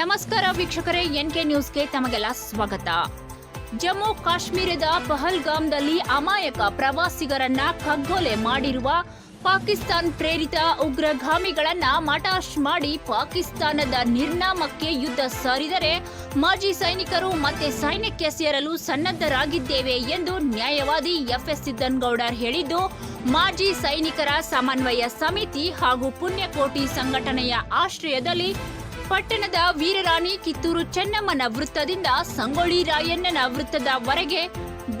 ನಮಸ್ಕಾರ ವೀಕ್ಷಕರೇ, ಎನ್ಕೆ ನ್ಯೂಸ್ಗೆ ತಮಗೆಲ್ಲ ಸ್ವಾಗತ. ಜಮ್ಮು ಕಾಶ್ಮೀರದ ಪಹಲ್ಗಾಮ್ದಲ್ಲಿ ಅಮಾಯಕ ಪ್ರವಾಸಿಗರನ್ನ ಕಗ್ಗೊಲೆ ಮಾಡಿರುವ ಪಾಕಿಸ್ತಾನ್ ಪ್ರೇರಿತ ಉಗ್ರಗಾಮಿಗಳನ್ನ ಮಟಾಶ್ ಮಾಡಿ ಪಾಕಿಸ್ತಾನದ ನಿರ್ನಾಮಕ್ಕೆ ಯುದ್ಧ ಸಾರಿದರೆ ಮಾಜಿ ಸೈನಿಕರು ಮತ್ತೆ ಸೈನ್ಯಕ್ಕೆ ಸೇರಲು ಸನ್ನದ್ಧರಾಗಿದ್ದೇವೆ ಎಂದು ನ್ಯಾಯವಾದಿ ಎಫ್ಎಸ್ ಸಿದ್ದನ್ಗೌಡರ್ ಹೇಳಿದ್ದು, ಮಾಜಿ ಸೈನಿಕರ ಸಮನ್ವಯ ಸಮಿತಿ ಹಾಗೂ ಪುಣ್ಯಕೋಟಿ ಸಂಘಟನೆಯ ಆಶ್ರಯದಲ್ಲಿ ಪಟ್ಟಣದ ವೀರರಾಣಿ ಕಿತ್ತೂರು ಚೆನ್ನಮ್ಮನ ವೃತ್ತದಿಂದ ಸಂಗೊಳ್ಳಿ ರಾಯಣ್ಣನ ವೃತ್ತದವರೆಗೆ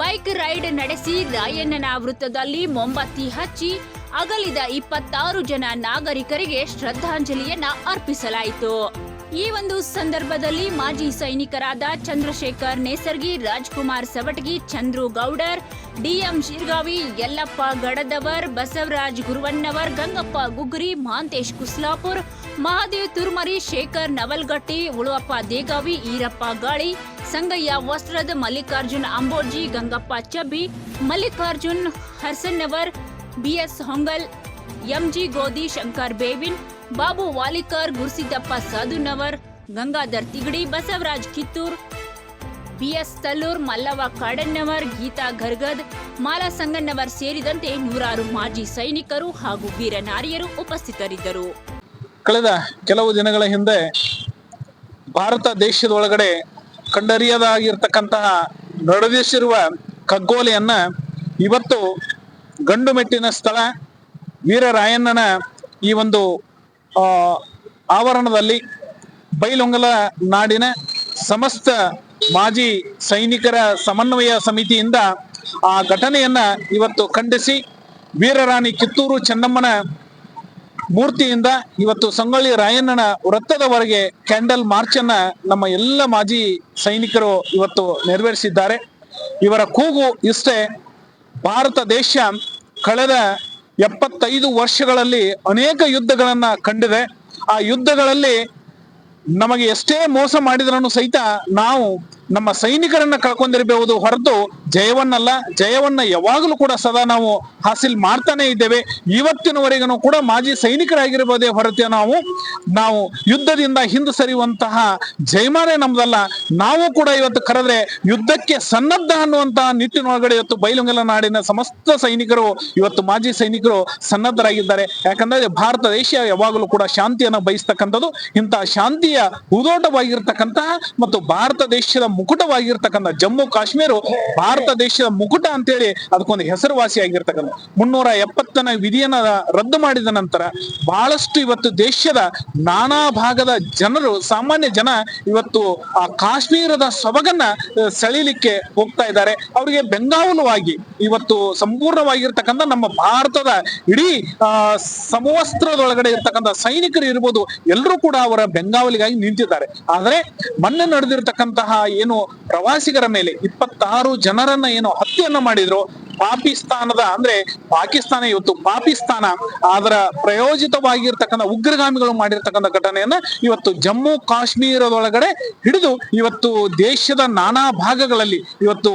ಬೈಕ್ ರೈಡ್ ನಡೆಸಿ ರಾಯಣ್ಣನ ವೃತ್ತದಲ್ಲಿ ಮೊಂಬತ್ತಿ ಹಚ್ಚಿ ಅಗಲಿದ ಇಪ್ಪತ್ತಾರು ಜನ ನಾಗರಿಕರಿಗೆ ಶ್ರದ್ಧಾಂಜಲಿಯನ್ನ ಅರ್ಪಿಸಲಾಯಿತು. ಈ ಒಂದು ಸಂದರ್ಭದಲ್ಲಿ ಮಾಜಿ ಸೈನಿಕರಾದ Chandrashekar Nesargi, Rajkumar Savatagi, Chandru Gowdar, DM Shirgavi, Yallappa Gadadavar, Basavaraj Guruvannavar, Gangappa Gugri, Mantesh Kuslapur Mahadev Turmari, Shekhar Navalgatti, Uluvappa Degavi, Irappa Gali, Sangayya Vastrad, Mallikarjun Amboji, Gangappa Chabbi, Mallikarjun Harsannavar BS Hongal, MG Godhi Shankar Bevin, Babu Walikar, Gurusiddappa Sadhunavar, Gangadhar Tigadi, Basavaraj Kittur, BS Tallur Mallava Kadannavar Geeta Gargad Mala Sangannavar ಸೇರಿದಂತೆ ನೂರಾರು ಮಾಜಿ ಸೈನಿಕರು ಹಾಗೂ ವೀರ ನಾರಿಯರು ಉಪಸ್ಥಿತರಿದ್ದರು. ಕಳೆದ ಕೆಲವು ದಿನಗಳ ಹಿಂದೆ ಭಾರತ ದೇಶದೊಳಗಡೆ ಕಂಡರಿಯದಾಗಿರ್ತಕ್ಕಂತಹ ನಡೆದಿಸಿರುವ ಕಗ್ಗೋಲೆಯನ್ನ ಇವತ್ತು ಗಂಡು ಮೆಟ್ಟಿನ ಸ್ಥಳ ವೀರರಾಯಣ್ಣನ ಈ ಒಂದು ಆವರಣದಲ್ಲಿ ಬೈಲೊಂಗಲ ನಾಡಿನ ಸಮಸ್ತ ಮಾಜಿ ಸೈನಿಕರ ಸಮನ್ವಯ ಸಮಿತಿಯಿಂದ ಆ ಘಟನೆಯನ್ನ ಇವತ್ತು ಖಂಡಿಸಿ ವೀರರಾಣಿ ಕಿತ್ತೂರು ಚೆನ್ನಮ್ಮನ ಮೂರ್ತಿಯಿಂದ ಇವತ್ತು ಸಂಗೊಳ್ಳಿ ರಾಯಣ್ಣನ ವೃತ್ತದವರೆಗೆ ಕ್ಯಾಂಡಲ್ ಮಾರ್ಚ್ ಅನ್ನ ನಮ್ಮ ಎಲ್ಲ ಮಾಜಿ ಸೈನಿಕರು ಇವತ್ತು ನೆರವೇರಿಸಿದ್ದಾರೆ. ಇವರ ಕೂಗು ಇಷ್ಟೇ. ಭಾರತ ದೇಶ ಕಳೆದ ಎಪ್ಪತ್ತೈದು ವರ್ಷಗಳಲ್ಲಿ ಅನೇಕ ಯುದ್ಧಗಳನ್ನ ಕಂಡಿದೆ. ಆ ಯುದ್ಧಗಳಲ್ಲಿ ನಮಗೆ ಎಷ್ಟೇ ಮೋಸ ಮಾಡಿದ್ರೂ ಸಹಿತ ನಾವು ನಮ್ಮ ಸೈನಿಕರನ್ನ ಕಳ್ಕೊಂಡಿರಬಹುದು ಹೊರತು ಜಯವನ್ನಲ್ಲ, ಜಯವನ್ನ ಯಾವಾಗಲೂ ಕೂಡ ಸದಾ ನಾವು ಹಾಸಿಲ್ ಮಾಡ್ತಾನೆ ಇದ್ದೇವೆ. ಇವತ್ತಿನವರೆಗೂ ಕೂಡ ಮಾಜಿ ಸೈನಿಕರಾಗಿರ್ಬೋದೇ ಹೊರತು ನಾವು ನಾವು ಯುದ್ಧದಿಂದ ಹಿಂದೆ ಸರಿಯುವಂತಹ ಜಯಮಾನೆ ನಮ್ದಲ್ಲ. ನಾವು ಕೂಡ ಇವತ್ತು ಕರೆದ್ರೆ ಯುದ್ಧಕ್ಕೆ ಸನ್ನದ್ಧ ಅನ್ನುವಂತಹ ನಿಟ್ಟಿನೊಳಗಡೆ ಇವತ್ತು ಬೈಲುಂಗಲ ನಾಡಿನ ಸಮಸ್ತ ಸೈನಿಕರು, ಇವತ್ತು ಮಾಜಿ ಸೈನಿಕರು ಸನ್ನದ್ಧರಾಗಿದ್ದಾರೆ. ಯಾಕಂದ್ರೆ ಭಾರತ ದೇಶ ಯಾವಾಗಲೂ ಕೂಡ ಶಾಂತಿಯನ್ನು ಬಯಸ್ತಕ್ಕಂಥದ್ದು, ಇಂತಹ ಶಾಂತಿಯ ಉದೋಟವಾಗಿರ್ತಕ್ಕಂತಹ ಮತ್ತು ಭಾರತ ದೇಶದ ಮುಕುಟವಾಗಿರ್ತಕ್ಕಂಥ ಜಮ್ಮು ಕಾಶ್ಮೀರ ಭಾರತ ದೇಶದ ಮುಕುಟ ಅಂತೇಳಿ ಅದಕ್ಕೊಂದು ಹೆಸರುವಾಸಿಯಾಗಿರ್ತಕ್ಕಂಥ ಮುನ್ನೂರ ಎಪ್ಪತ್ತನ ವಿಧಿಯನ್ನ ರದ್ದು ಮಾಡಿದ ನಂತರ ಬಹಳಷ್ಟು ಇವತ್ತು ದೇಶದ ನಾನಾ ಭಾಗದ ಜನರು, ಸಾಮಾನ್ಯ ಜನ ಇವತ್ತು ಆ ಕಾಶ್ಮೀರದ ಸೊಬಗನ್ನ ಸೆಳೀಲಿಕ್ಕೆ ಹೋಗ್ತಾ ಇದ್ದಾರೆ. ಅವರಿಗೆ ಬೆಂಗಾವಲುವಾಗಿ ಇವತ್ತು ಸಂಪೂರ್ಣವಾಗಿರ್ತಕ್ಕಂಥ ನಮ್ಮ ಭಾರತದ ಇಡೀ, ಆ, ಸಮವಸ್ತ್ರದೊಳಗಡೆ ಇರ್ತಕ್ಕಂಥ ಸೈನಿಕರು ಇರ್ಬೋದು, ಎಲ್ಲರೂ ಕೂಡ ಅವರ ಬೆಂಗಾವಲಿಗಾಗಿ ನಿಂತಿದ್ದಾರೆ. ಆದ್ರೆ ಮೊನ್ನೆ ನಡೆದಿರ್ತಕ್ಕಂತಹ ಪ್ರವಾಸಿಗರ ಮೇಲೆ ಇಪ್ಪತ್ತಾರು ಜನರನ್ನ ಏನು ಹತ್ಯೆಯನ್ನ ಮಾಡಿದ್ರು. ಪಾಕಿಸ್ತಾನದ ಅಂದ್ರೆ ಪಾಕಿಸ್ತಾನ ಇವತ್ತು ಪಾಕಿಸ್ತಾನ ಅದರ ಪ್ರಯೋಜಿತವಾಗಿರ್ತಕ್ಕಂಥ ಉಗ್ರಗಾಮಿಗಳು ಮಾಡಿರ್ತಕ್ಕಂಥ ಘಟನೆಯನ್ನ ಇವತ್ತು ಜಮ್ಮು ಕಾಶ್ಮೀರದೊಳಗಡೆ ಹಿಡಿದು ಇವತ್ತು ದೇಶದ ನಾನಾ ಭಾಗಗಳಲ್ಲಿ ಇವತ್ತು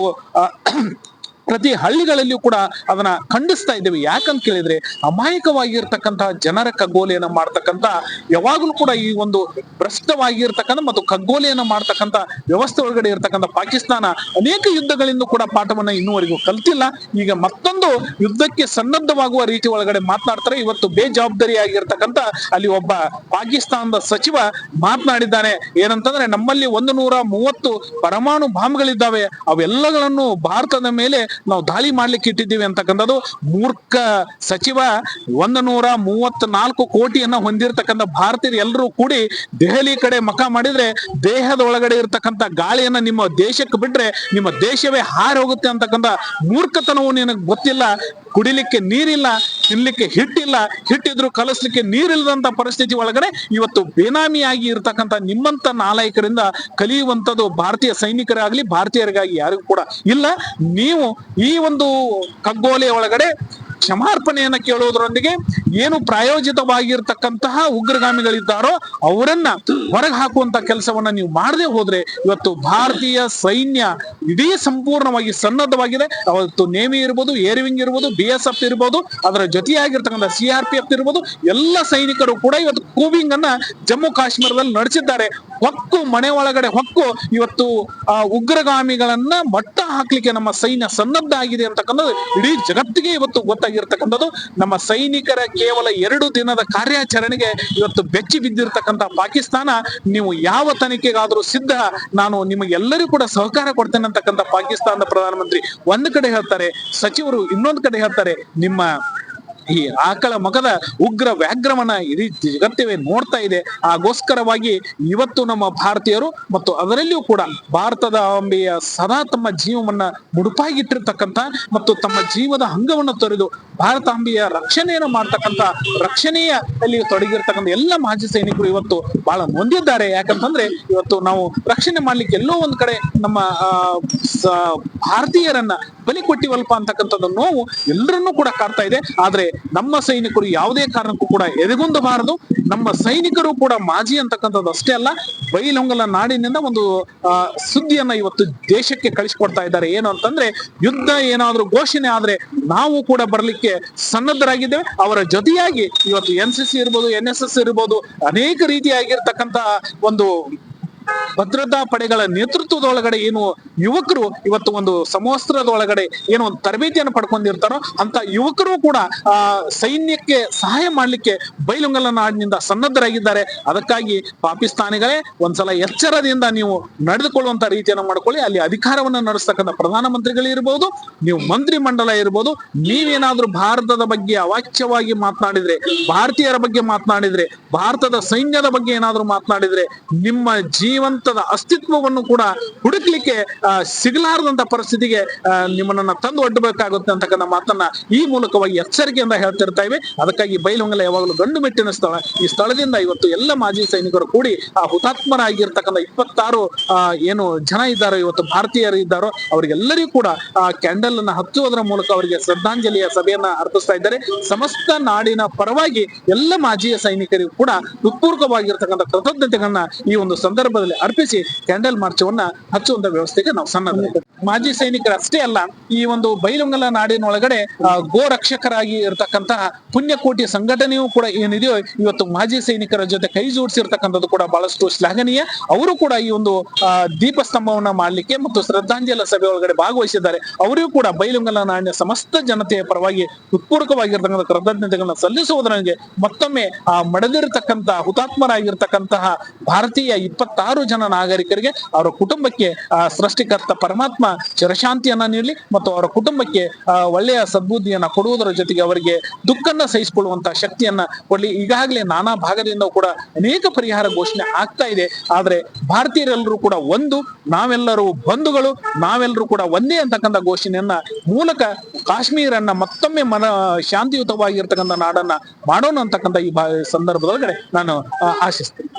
ಪ್ರತಿ ಹಳ್ಳಿಗಳಲ್ಲಿಯೂ ಕೂಡ ಅದನ್ನ ಖಂಡಿಸ್ತಾ ಇದ್ದೇವೆ. ಯಾಕಂತ ಕೇಳಿದ್ರೆ ಅಮಾಯಕವಾಗಿರ್ತಕ್ಕಂತಹ ಜನರ ಕಗ್ಗೋಲೆಯನ್ನು ಮಾಡ್ತಕ್ಕಂತ ಯಾವಾಗಲೂ ಕೂಡ ಈ ಒಂದು ಭ್ರಷ್ಟವಾಗಿರ್ತಕ್ಕಂಥ ಮತ್ತು ಕಗ್ಗೋಲೆಯನ್ನ ಮಾಡ್ತಕ್ಕಂಥ ವ್ಯವಸ್ಥೆ ಒಳಗಡೆ ಇರ್ತಕ್ಕಂಥ ಪಾಕಿಸ್ತಾನ ಅನೇಕ ಯುದ್ಧಗಳಿಂದ ಕೂಡ ಪಾಠವನ್ನ ಇನ್ನುವರೆಗೂ ಕಲ್ತಿಲ್ಲ. ಈಗ ಮತ್ತೊಂದು ಯುದ್ಧಕ್ಕೆ ಸನ್ನದ್ಧವಾಗುವ ರೀತಿ ಒಳಗಡೆ ಮಾತನಾಡ್ತಾರೆ. ಇವತ್ತು ಬೇಜವಾಬ್ದಾರಿಯಾಗಿರ್ತಕ್ಕಂಥ ಅಲ್ಲಿ ಒಬ್ಬ ಪಾಕಿಸ್ತಾನದ ಸಚಿವ ಮಾತನಾಡಿದ್ದಾನೆ. ಏನಂತಂದ್ರೆ, ನಮ್ಮಲ್ಲಿ ಒಂದು ನೂರ ಮೂವತ್ತು ಪರಮಾಣು ಬಾಂಬ್ಗಳಿದ್ದಾವೆ. ಅವೆಲ್ಲಗಳನ್ನು ಭಾರತದ ಮೇಲೆ ನಾವು ದಾಳಿ ಮಾಡ್ಲಿಕ್ಕೆ ಇಟ್ಟಿದ್ದೀವಿ ಅಂತಕ್ಕಂಥದ್ದು ಮೂರ್ಖ ಸಚಿವ ಒಂದು ನೂರ ಮೂವತ್ನಾಲ್ಕು ಕೋಟಿಯನ್ನ ಹೊಂದಿರತಕ್ಕಂಥ ಭಾರತೀಯರು ಎಲ್ಲರೂ ಕೂಡಿ ದೆಹಲಿ ಕಡೆ ಮಖ ಮಾಡಿದ್ರೆ ದೇಹದ ಒಳಗಡೆ ಇರತಕ್ಕಂಥ ಗಾಳಿಯನ್ನ ನಿಮ್ಮ ದೇಶಕ್ಕೆ ಬಿಟ್ರೆ ನಿಮ್ಮ ದೇಶವೇ ಹಾರಿ ಹೋಗುತ್ತೆ ಅಂತಕ್ಕಂಥ ಮೂರ್ಖತನವು ನಿನಗೆ ಗೊತ್ತಿಲ್ಲ. ಕುಡಿಲಿಕ್ಕೆ ನೀರಿಲ್ಲ, ತಿನ್ಲಿಕ್ಕೆ ಹಿಟ್ಟಿಲ್ಲ, ಹಿಟ್ಟಿದ್ರು ಕಲಿಸ್ಲಿಕ್ಕೆ ನೀರಿಲ್ಲದಂತ ಪರಿಸ್ಥಿತಿ ಒಳಗಡೆ ಇವತ್ತು ಬೇನಾಮಿಯಾಗಿ ಇರ್ತಕ್ಕಂಥ ನಿಮ್ಮಂತ ನಾಲಾಯಕರಿಂದ ಕಲಿಯುವಂಥದ್ದು ಭಾರತೀಯ ಸೈನಿಕರಾಗ್ಲಿ ಭಾರತೀಯರಿಗಾಗಿ ಯಾರಿಗೂ ಕೂಡ ಇಲ್ಲ. ನೀವು ಈ ಒಂದು ಕಗ್ಗೋಲೆಯ ಒಳಗಡೆ ಕ್ಷಮಾರ್ಪಣೆಯನ್ನ ಕೇಳುವುದರೊಂದಿಗೆ ಏನು ಪ್ರಾಯೋಜಿತವಾಗಿರ್ತಕ್ಕಂತಹ ಉಗ್ರಗಾಮಿಗಳಿದ್ದಾರೋ ಅವರನ್ನ ಹೊರಗೆ ಹಾಕುವಂತ ಕೆಲಸವನ್ನ ನೀವು ಮಾಡದೆ ಹೋದ್ರೆ ಇವತ್ತು ಭಾರತೀಯ ಸೈನ್ಯ ಇಡೀ ಸಂಪೂರ್ಣವಾಗಿ ಸನ್ನದ್ಧವಾಗಿದೆ. ಅವತ್ತು ನೇಮಿ ಇರ್ಬೋದು ಏರ್ ವಿಂಗ್ ಇರ್ಬೋದು, ಬಿ ಎಸ್ ಎಫ್ ಇರ್ಬೋದು, ಅದರ ಜೊತೆಯಾಗಿರ್ತಕ್ಕಂಥ ಸಿ ಆರ್ ಪಿ ಎಫ್ ಇರ್ಬೋದು, ಎಲ್ಲ ಸೈನಿಕರು ಕೂಡ ಇವತ್ತು ಕೂವಿಂಗ್ ಅನ್ನ ಜಮ್ಮು ಕಾಶ್ಮೀರದಲ್ಲಿ ನಡೆಸಿದ್ದಾರೆ. ಹೊಕ್ಕು ಮನೆ ಒಳಗಡೆ ಹೊಕ್ಕು ಇವತ್ತು ಆ ಉಗ್ರಗಾಮಿಗಳನ್ನ ಮಟ್ಟ ಹಾಕ್ಲಿಕ್ಕೆ ನಮ್ಮ ಸೈನ್ಯ ಸನ್ನದ್ಧ ಆಗಿದೆ ಅಂತಕ್ಕಂಥದ್ದು ಇಡೀ ಜಗತ್ತಿಗೆ ಇವತ್ತು ಗೊತ್ತಾಗಿರ್ತಕ್ಕಂಥದ್ದು. ನಮ್ಮ ಸೈನಿಕರ ಕೇವಲ ಎರಡು ದಿನದ ಕಾರ್ಯಾಚರಣೆಗೆ ಇವತ್ತು ಬೆಚ್ಚಿ ಬಿದ್ದಿರ್ತಕ್ಕಂಥ ಪಾಕಿಸ್ತಾನ, ನೀವು ಯಾವ ತನಿಖೆಗಾದ್ರೂ ಸಿದ್ಧ, ನಾನು ನಿಮಗೆಲ್ಲರಿಗೂ ಕೂಡ ಸಹಕಾರ ಕೊಡ್ತೇನೆ ಅಂತಕ್ಕಂಥ ಪಾಕಿಸ್ತಾನದ ಪ್ರಧಾನಮಂತ್ರಿ ಒಂದ್ ಕಡೆ ಹೇಳ್ತಾರೆ, ಸಚಿವರು ಇನ್ನೊಂದ್ ಕಡೆ ಹೇಳ್ತಾರೆ, ನಿಮ್ಮ ಈ ಆಕಳ ಮಗದ ಉಗ್ರ ವ್ಯಾಘ್ರವನ್ನ ಇಡೀ ಜಗತ್ತವೇ ನೋಡ್ತಾ ಇದೆ. ಆಗೋಸ್ಕರವಾಗಿ ಇವತ್ತು ನಮ್ಮ ಭಾರತೀಯರು ಮತ್ತು ಅದರಲ್ಲಿಯೂ ಕೂಡ ಭಾರತದ ಅಂಬೆಯ ಸದಾ ತಮ್ಮ ಜೀವವನ್ನ ಮುಡುಪಾಗಿಟ್ಟಿರ್ತಕ್ಕಂಥ ಮತ್ತು ತಮ್ಮ ಜೀವದ ಅಂಗವನ್ನು ತೊರೆದು ಭಾರತ ಅಂಬೆಯ ರಕ್ಷಣೆಯನ್ನು ಮಾಡ್ತಕ್ಕಂಥ ರಕ್ಷಣೆಯ ಅಲ್ಲಿ ತೊಡಗಿರ್ತಕ್ಕಂಥ ಎಲ್ಲ ಮಾಜಿ ಸೈನಿಕರು ಇವತ್ತು ಬಹಳ ನೊಂದಿದ್ದಾರೆ. ಯಾಕಂತಂದ್ರೆ ಇವತ್ತು ನಾವು ರಕ್ಷಣೆ ಮಾಡ್ಲಿಕ್ಕೆ ಎಲ್ಲೋ ಒಂದ್ ಕಡೆ ನಮ್ಮ ಭಾರತೀಯರನ್ನ ಬಲಿ ಕೊಟ್ಟಿವಲ್ಪ ಅಂತಕ್ಕಂಥದ್ದು ನೋವು ಎಲ್ಲರನ್ನೂ ಕೂಡ ಕಾಡ್ತಾ ಇದೆ. ಆದ್ರೆ ನಮ್ಮ ಸೈನಿಕರು ಯಾವುದೇ ಕಾರಣಕ್ಕೂ ಕೂಡ ಎದೆಗುಂದಬಾರದು. ನಮ್ಮ ಸೈನಿಕರು ಕೂಡ ಮಾಜಿ ಅಂತಕ್ಕಂಥದ್ದು ಅಷ್ಟೇ ಅಲ್ಲ ಬೈಲೊಂಗಲ ನಾಡಿನಿಂದ ಒಂದು ಸುದ್ದಿಯನ್ನ ಇವತ್ತು ದೇಶಕ್ಕೆ ಕಳಿಸ್ಕೊಡ್ತಾ ಇದ್ದಾರೆ. ಏನು ಅಂತಂದ್ರೆ, ಯುದ್ಧ ಏನಾದ್ರೂ ಘೋಷಣೆ ಆದ್ರೆ ನಾವು ಕೂಡ ಬರಲಿಕ್ಕೆ ಸನ್ನದ್ಧರಾಗಿದ್ದೇವೆ. ಅವರ ಜೊತೆಯಾಗಿ ಇವತ್ತು ಎನ್ ಸಿ ಸಿ ಇರ್ಬೋದು ಎನ್ ಎಸ್ ಎಸ್ ಇರ್ಬೋದು, ಅನೇಕ ರೀತಿಯಾಗಿರ್ತಕ್ಕಂಥ ಒಂದು ಭದ್ರತಾ ಪಡೆಗಳ ನೇತೃತ್ವದೊಳಗಡೆ ಏನು ಯುವಕರು ಇವತ್ತು ಒಂದು ಸಮವಸ್ತ್ರದೊಳಗಡೆ ಏನು ಒಂದು ತರಬೇತಿಯನ್ನು ಪಡ್ಕೊಂಡಿರ್ತಾರೋ ಅಂತ ಯುವಕರು ಕೂಡ ಸೈನ್ಯಕ್ಕೆ ಸಹಾಯ ಮಾಡಲಿಕ್ಕೆ ಬೈಲುಂಗಲ ನಾಡಿನಿಂದ ಸನ್ನದ್ಧರಾಗಿದ್ದಾರೆ. ಅದಕ್ಕಾಗಿ ಪಾಕಿಸ್ತಾನಿಗಳೇ ಒಂದ್ಸಲ ಎಚ್ಚರದಿಂದ ನೀವು ನಡೆದುಕೊಳ್ಳುವಂತ ರೀತಿಯನ್ನು ಮಾಡ್ಕೊಳ್ಳಿ. ಅಲ್ಲಿ ಅಧಿಕಾರವನ್ನ ನಡೆಸ್ತಕ್ಕಂಥ ಪ್ರಧಾನಮಂತ್ರಿಗಳು ಮಂತ್ರಿಗಳಿರ್ಬೋದು ನೀವು ಮಂತ್ರಿ ಮಂಡಲ ಇರ್ಬೋದು, ನೀವೇನಾದ್ರೂ ಭಾರತದ ಬಗ್ಗೆ ಅವಾಚ್ಯವಾಗಿ ಮಾತನಾಡಿದ್ರೆ, ಭಾರತೀಯರ ಬಗ್ಗೆ ಮಾತನಾಡಿದ್ರೆ, ಭಾರತದ ಸೈನ್ಯದ ಬಗ್ಗೆ ಏನಾದ್ರೂ ಮಾತನಾಡಿದ್ರೆ, ನಿಮ್ಮ ಜೀವಂತದ ಅಸ್ತಿತ್ವವನ್ನು ಕೂಡ ಹುಡುಕ್ಲಿಕ್ಕೆ ಸಿಗಲಾರದಂತ ಪರಿಸ್ಥಿತಿಗೆ ನಿಮ್ಮನ್ನ ತಂದು ಒಡ್ಡಬೇಕಾಗುತ್ತೆ ಅಂತಕ್ಕಂಥ ಮಾತನ್ನ ಈ ಮೂಲಕವಾಗಿ ಎಚ್ಚರಿಕೆಯಿಂದ ಹೇಳ್ತಿರ್ತಾ ಇವೆ. ಅದಕ್ಕಾಗಿ ಬೈಲಹೊಂಗಲ ಯಾವಾಗಲೂ ಗಂಡು ಮೆಟ್ಟಿನ ಸ್ಥಳ. ಈ ಸ್ಥಳದಿಂದ ಇವತ್ತು ಎಲ್ಲ ಮಾಜಿ ಸೈನಿಕರು ಕೂಡಿ, ಆ, ಹುತಾತ್ಮರಾಗಿರ್ತಕ್ಕಂಥ ಇಪ್ಪತ್ತಾರು ಏನು ಜನ ಇದ್ದಾರೋ, ಇವತ್ತು ಭಾರತೀಯರು ಇದ್ದಾರೋ, ಅವರಿಗೆಲ್ಲರಿಗೂ ಕೂಡ, ಆ, ಕ್ಯಾಂಡಲ್ ಅನ್ನ ಹಚ್ಚುವುದರ ಮೂಲಕ ಅವರಿಗೆ ಶ್ರದ್ಧಾಂಜಲಿಯ ಸಭೆಯನ್ನ ಅರ್ಪಿಸ್ತಾ ಇದ್ದಾರೆ. ಸಮಸ್ತ ನಾಡಿನ ಪರವಾಗಿ ಎಲ್ಲ ಮಾಜಿ ಸೈನಿಕರಿಗೂ ಕೂಡ ಹೃತ್ಪೂರ್ವಕವಾಗಿರ್ತಕ್ಕಂಥ ಕೃತಜ್ಞತೆಗಳನ್ನ ಈ ಒಂದು ಸಂದರ್ಭದಲ್ಲಿ ಅರ್ಪಿಸಿ ಕ್ಯಾಂಡಲ್ ಮಾರ್ಚವನ್ನ ಹಚ್ಚುವಂತ ವ್ಯವಸ್ಥೆಗೆ ನಾವು ಸನ್ನದ್ಧ ಮಾಜಿ ಸೈನಿಕರಷ್ಟೇ ಅಲ್ಲ, ಈ ಒಂದು ಬೈಲುಂಗಲ ನಾಡಿನೊಳಗಡೆ ಗೋ ರಕ್ಷಕರಾಗಿ ಇರತಕ್ಕಂತಹ ಪುಣ್ಯಕೋಟಿ ಸಂಘಟನೆಯೂ ಕೂಡ ಏನಿದೆಯೋ, ಇವತ್ತು ಮಾಜಿ ಸೈನಿಕರ ಜೊತೆ ಕೈ ಜೋಡಿಸಿರ್ತಕ್ಕಂಥದ್ದು ಕೂಡ ಬಹಳಷ್ಟು ಶ್ಲಾಘನೀಯ. ಅವರು ಕೂಡ ಈ ಒಂದು ದೀಪ ಸ್ತಂಭವನ್ನ ಮಾಡ್ಲಿಕ್ಕೆ ಮತ್ತು ಶ್ರದ್ಧಾಂಜಲಿ ಸಭೆ ಒಳಗಡೆ ಭಾಗವಹಿಸಿದ್ದಾರೆ. ಅವರಿಗೂ ಕೂಡ ಬೈಲುಂಗಲ ನಾಡಿನ ಸಮಸ್ತ ಜನತೆಯ ಪರವಾಗಿ ಹೃತ್ಪೂರ್ವಕವಾಗಿರ್ತಕ್ಕಂಥ ಕೃತಜ್ಞತೆಗಳನ್ನ ಸಲ್ಲಿಸುವುದರೊಂದಿಗೆ ಮತ್ತೊಮ್ಮೆ, ಆ ಮಡದಿರತಕ್ಕಂತಹ ಹುತಾತ್ಮರಾಗಿರ್ತಕ್ಕಂತಹ ಭಾರತೀಯ ಇಪ್ಪತ್ತಾರು ಜನ ನಾಗರಿಕರಿಗೆ, ಅವರ ಕುಟುಂಬಕ್ಕೆ ಸೃಷ್ಟಿಕರ್ತ ಪರಮಾತ್ಮ ಚಿರಶಾಂತಿಯನ್ನ ನೀಡಲಿ ಮತ್ತು ಅವರ ಕುಟುಂಬಕ್ಕೆ ಒಳ್ಳೆಯ ಸದ್ಬುದ್ಧಿಯನ್ನ ಕೊಡುವುದರ ಜೊತೆಗೆ ಅವರಿಗೆ ದುಃಖನ್ನ ಸಹಿಸಿಕೊಳ್ಳುವಂತಹ ಶಕ್ತಿಯನ್ನ ಕೊಡಲಿ. ಈಗಾಗಲೇ ನಾನಾ ಭಾಗದಿಂದ ಕೂಡ ಅನೇಕ ಪರಿಹಾರ ಘೋಷಣೆ ಆಗ್ತಾ ಇದೆ. ಆದ್ರೆ ಭಾರತೀಯರೆಲ್ಲರೂ ಕೂಡ ಒಂದು, ನಾವೆಲ್ಲರೂ ಬಂಧುಗಳು, ನಾವೆಲ್ಲರೂ ಕೂಡ ಒಂದೇ ಅಂತಕ್ಕಂಥ ಘೋಷಣೆಯನ್ನ ಮೂಲಕ ಕಾಶ್ಮೀರನ್ನ ಮತ್ತೊಮ್ಮೆ ಮನ, ಶಾಂತಿಯುತವಾಗಿರ್ತಕ್ಕಂಥ ನಾಡನ್ನ ಮಾಡೋಣ ಅಂತಕ್ಕಂಥ ಈ ಸಂದರ್ಭದೊಳಗಡೆ ನಾನು ಆಶಿಸ್ತೇನೆ.